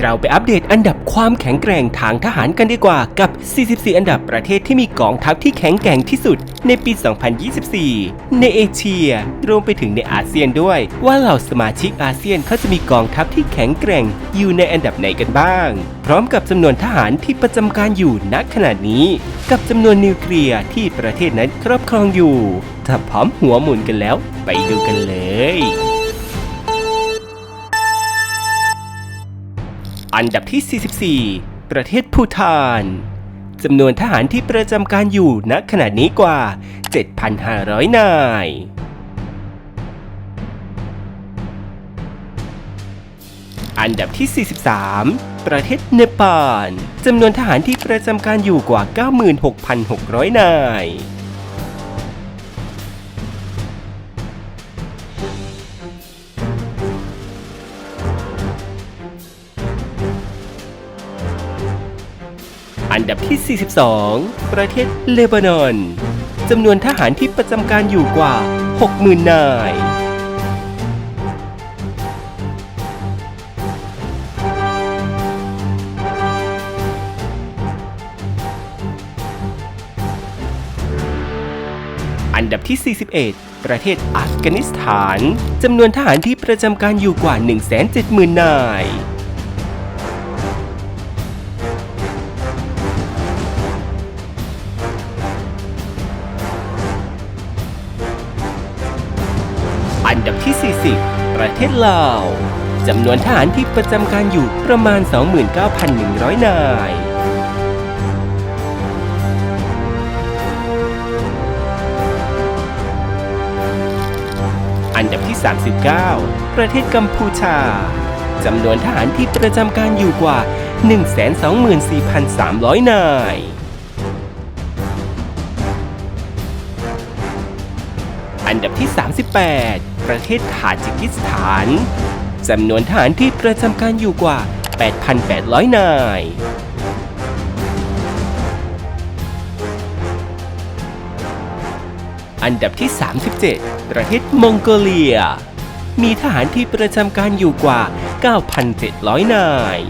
เราไปอัปเดตอันดับความแข็งแกร่งทางทหารกันดีกว่ากับ 44 อันดับประเทศที่มีกองทัพที่แข็งแกร่งที่สุดในปี 2024 ในเอเชีย รวมไปถึงในอาเซียนด้วย ว่าเหล่าสมาชิกอาเซียนเขาจะมีกองทัพที่แข็งแกร่งอยู่ในอันดับไหนกันบ้าง พร้อมกับจำนวนทหารที่ประจำการอยู่ณขณะนี้ กับจำนวนนิวเคลียร์ที่ประเทศนั้นครอบครองอยู่ ถ้าพร้อมหัวหมุนกันแล้ว ไปดูกันเลย อันดับที่ 44 ประเทศภูฏานจำนวนทหารที่ประจำการอยู่ณขณะนี้กว่า 7,500 นาย อันดับที่ 43 ประเทศเนปาลจำนวนทหารที่ประจำการอยู่กว่า 96,600 นาย ดับที่ 42 ประเทศเลบานอนจำนวนทหารที่ประจำการอยู่กว่า 60,000 นายอันดับที่ 41 ประเทศอัฟกานิสถาน จำนวนทหารที่ประจำการอยู่กว่า 170,000 นาย ลาวจำนวนทหารที่ประจำการอยู่ประมาณ 29,100 นาย อันดับที่ 39 ประเทศกัมพูชาจำนวนทหารที่ประจำการอยู่กว่า 124,300 นาย นดับที่ 38 ประเทศทาจิกิสถานจำนวนทหารที่ประจำการอยู่กว่า 8,800 นาย อันดับที่ 37 ประเทศมองโกเลีย มีทหารที่ประจำการอยู่กว่า 9,700 นาย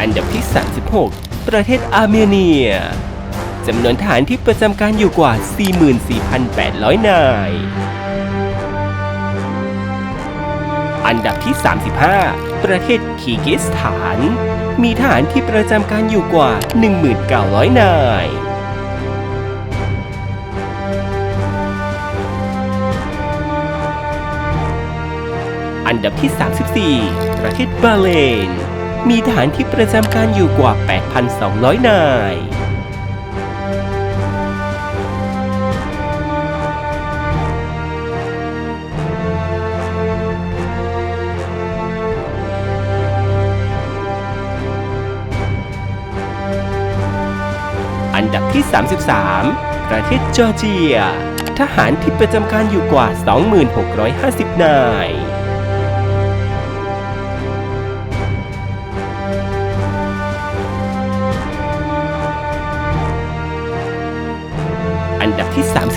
อันดับที่ 36 ประเทศอาร์เมเนียจำนวนทหารที่ประจำการอยู่กว่า 44,800 นาย อันดับที่ 35 ประเทศคีร์กิสถาน มีทหารที่ประจำการอยู่กว่า 1,900 นาย อันดับที่ 34 ประเทศบาเลน มีทหารที่ประจำการอยู่กว่า 8,200 นาย อันดับที่ 33 ประเทศจอร์เจีย ทหารที่ประจำการอยู่กว่า 2,650 นาย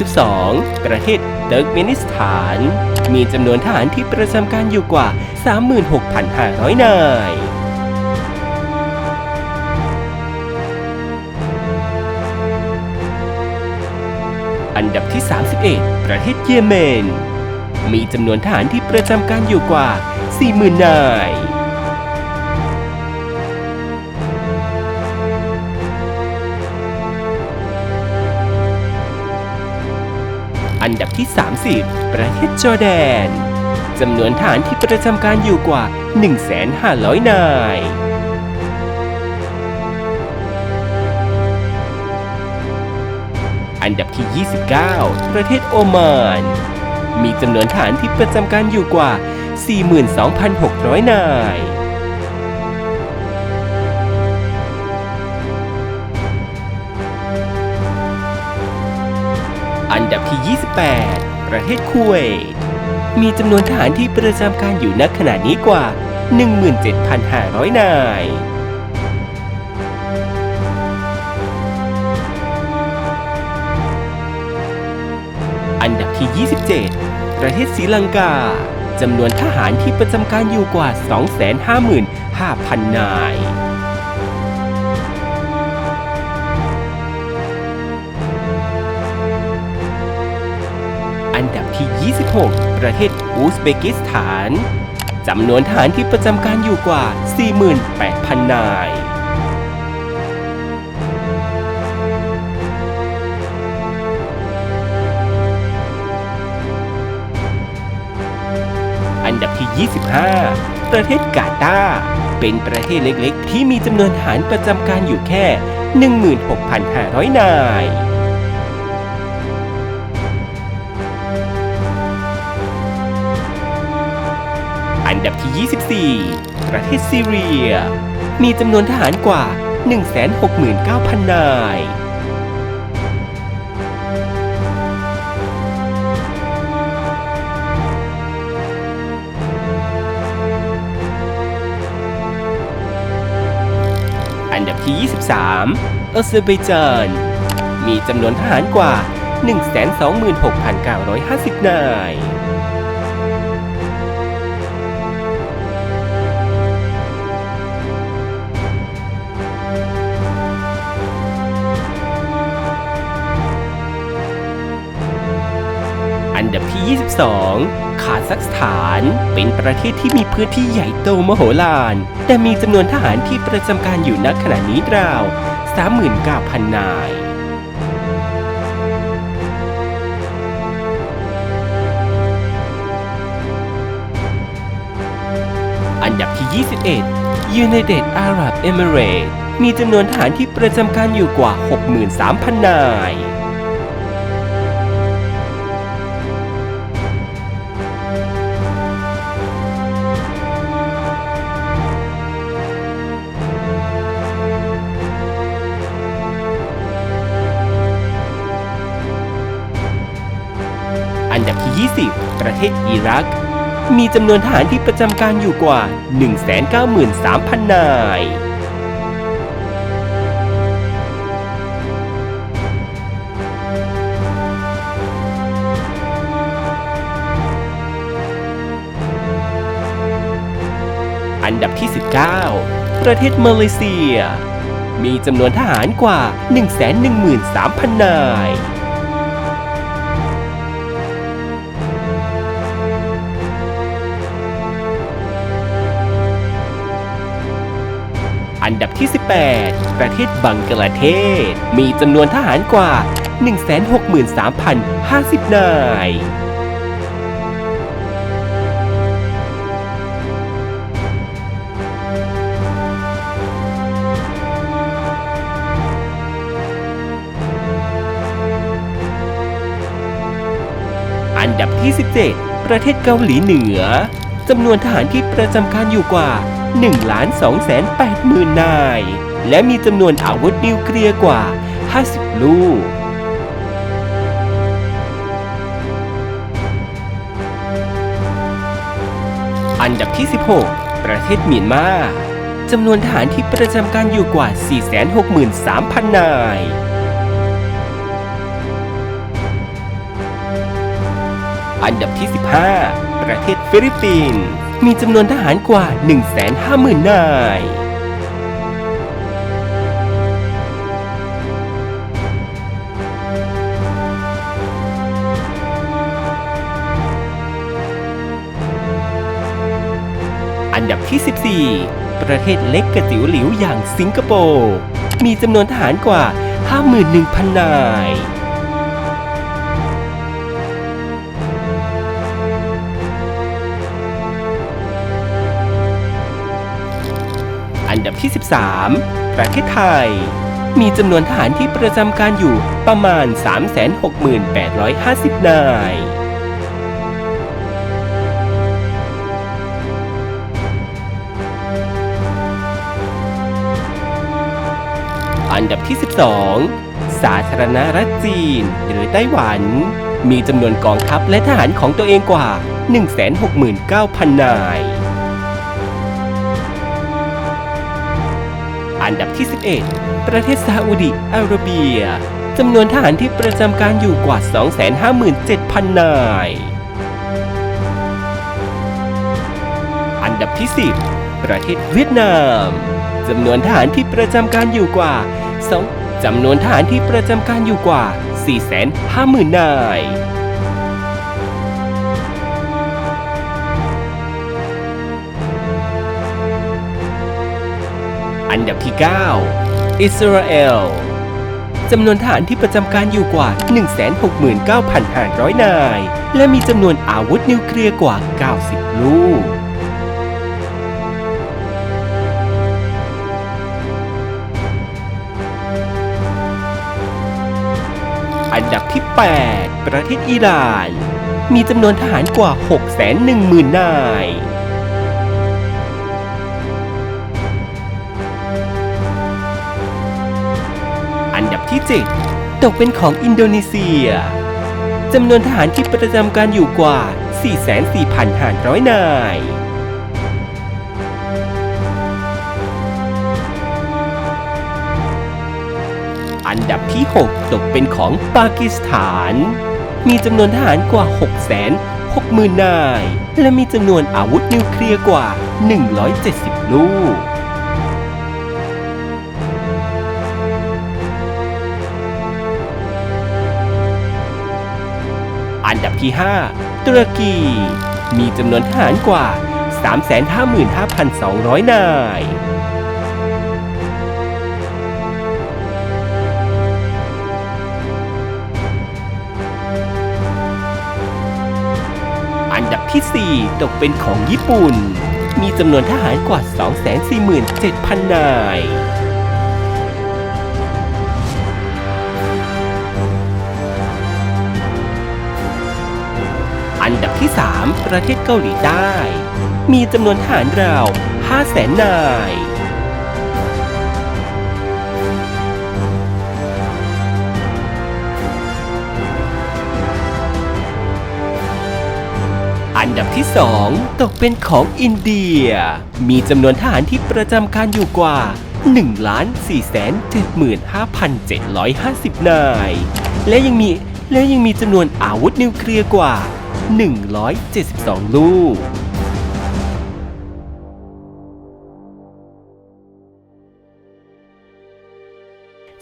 2022 ประเทศเติร์กเมนิสถาน มีจำนวนทหารที่ประจำการอยู่กว่า 36,500 นายอันดับที่ 31 ประเทศเยเมน มีจำนวนทหารที่ประจำการอยู่กว่า 40,000 นาย ที่ 30 ประเทศจอร์แดนจำนวนทหารที่ประจำการอยู่กว่า 1,500 นายอันดับที่ 29 ประเทศโอมาน มีจำนวนทหารที่ประจำการอยู่กว่า 42,600 นาย อันดับที่ 28 ประเทศคูเวตมีจำนวนทหารที่ประจำการอยู่ณขณะนี้กว่า 17,500 นายออันดับที่ 27 ประเทศศรีลังกา จำนวนทหารที่ประจำการอยู่กว่า 255,000 นาย ที่26ประเทศอุซเบกิสถานจำนวนทหารที่ประจำการอยู่กว่า 48,000 นาย อันดับที่ 25 ประเทศกาตาร์เป็นประเทศเล็กๆ ที่มีจำนวนทหารประจำการอยู่แค่ 16,500 นาย ดับที่ 24 ประเทศซีเรีย มีจำนวนทหารกว่า 169,000 นาย อันดับที่ 23ออเซอร์ไบจาน มีจำนวนทหารกว่า 126,950 นาย นดับที่ 22 คาซัคสถาน เป็นประเทศที่มีพื้นที่ใหญ่โตมโหฬาร แต่มีจำนวนทหารที่ประจำการอยู่ณขณะนี้ราว 39,000 นายอันดับที่ 21 United Arab Emirates มีจำนวนทหารที่ประจำการอยู่กว่า 63,000 นาย ดับที่ 20 ประเทศอิรัก มีจำนวนทหารที่ประจำการอยู่กว่า 193,000 นายอันดับที่ 19 ประเทศมาเลเซีย มีจำนวนทหารกว่า 113,000 นาย อันดับที่ 18 ประเทศบังกลาเทศ มีจำนวนทหารกว่า 163,050 นายอันดับที่ 17 ประเทศเกาหลีเหนือ จำนวนทหารที่ประจำการอยู่กว่า 1 2 8 0 0 0 0นาย และมีจำนวนอาวุธนิวเคลียร์กว่า 50 ลูก อันดับที่ 16 ประเทศเมียนมาจำนวนทหารที่ประจำการอยู่กว่า 463,000 นาย อันดับที่ 15 ประเทศฟิลิปปินส์ มีจำนวนทหารกว่า 150,000 นาย อันดับที่ 14 ประเทศเล็กกระจิ๋วหลิวอย่างสิงคโปร์ มีจำนวนทหารกว่า 51,000 นาย ที่ 13 ประเทศไทย มีจำนวนทหารที่ประจำการอยู่ประมาณ 368,50 นาย อันดับที่ 12 สาธารณรัฐจีน หรือไต้หวัน มีจำนวนกองทัพและทหารของตัวเองกว่า 169,000 นาย อันดับที่ 11 ประเทศซาอุดิอาระเบียจำนวนทหารที่ประจำการอยู่กว่า 257,000 นาย อันดับที่ 10 ประเทศเวียดนามจำนวนทหารที่ประจำการอยู่กว่า 2จำนวนทหารที่ประจำการอยู่กว่า 450,000 นาย อันดับที่ 9 อิสราเอลจำนวนทหารที่ประจำการอยู่กว่า 169,500 นาย และมีจำนวนอาวุธนิวเคลียร์กว่า 90 ลูก อันดับที่ 8 ประเทศอิหร่าน มีจำนวนทหารกว่า 610,000 นาย อันดับที่7ตกเป็นของอินโดนีเซียจำนวนทหารที่ประจำการอยู่กว่า 44,500 นาย อันดับที่ 6 ตกเป็นของปากีสถาน มีจำนวนทหารกว่า 660,000 นาย และมีจำนวนอาวุธนิวเคลียร์กว่า 170 ลูก ดับที่ 5 ตุรกี มีจำนวนทหารกว่า 355,200 นายอันดับที่ 4 ตกเป็นของญี่ปุ่น มีจำนวนทหารกว่า 247,000 นาย นดับที่ 3 ประเทศเกาหลีใต้ มีจำนวนทหารราว500,000นาย อันดับที่ 2 ตกเป็นของอินเดีย มีจำนวนทหารที่ประจำการอยู่กว่า1,475,750 นาย และยังมีและยังมีจำนวนอาวุธนิวเคลียร์กว่า 172 ลูก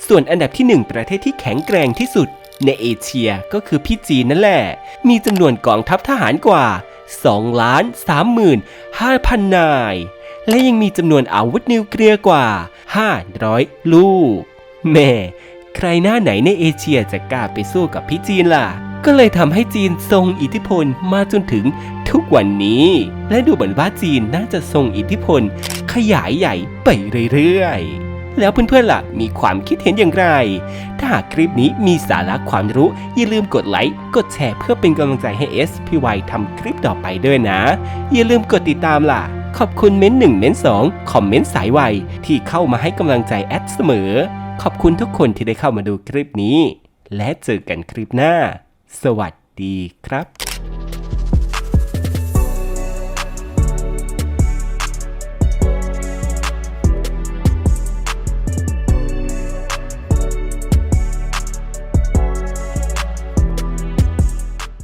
ส่วนอันดับที่ 1 ประเทศที่แข็งแกร่งที่สุด ในเอเชียก็คือพี่จีนนั่นแหละ มีจำนวนกองทัพทหารกว่า 2 ล้าน35,000นาย และยังมีจำนวนอาวุธนิวเคลียร์กว่า 500 ลูก แม่ ใครหน้าไหนในเอเชียจะกล้าไปสู้กับพี่จีนล่ะ ก็เลยทำให้จีนทรงอิทธิพลมาจนถึงทุกวันนี้ และดูเหมือนว่าจีนน่าจะทรงอิทธิพล ขยายใหญ่ไปเรื่อยๆ แล้วเพื่อนๆล่ะมีความคิดเห็นอย่างไร ถ้าหากคลิปนี้มีสาระความรู้ อย่าลืมกดไลค์กดแชร์เพื่อเป็นกำลังใจให้ SPY ทำคลิปต่อไปด้วยนะ อย่าลืมกดติดตามล่ะขอบคุณเม้นหนึ่งเม้นสองคอมเมนต์สายไวที่เข้ามาให้กำลังใจแอดเสมอ ขอบคุณทุกคนที่ได้เข้ามาดูคลิปนี้ และเจอกันคลิปหน้า สวัสดีครับ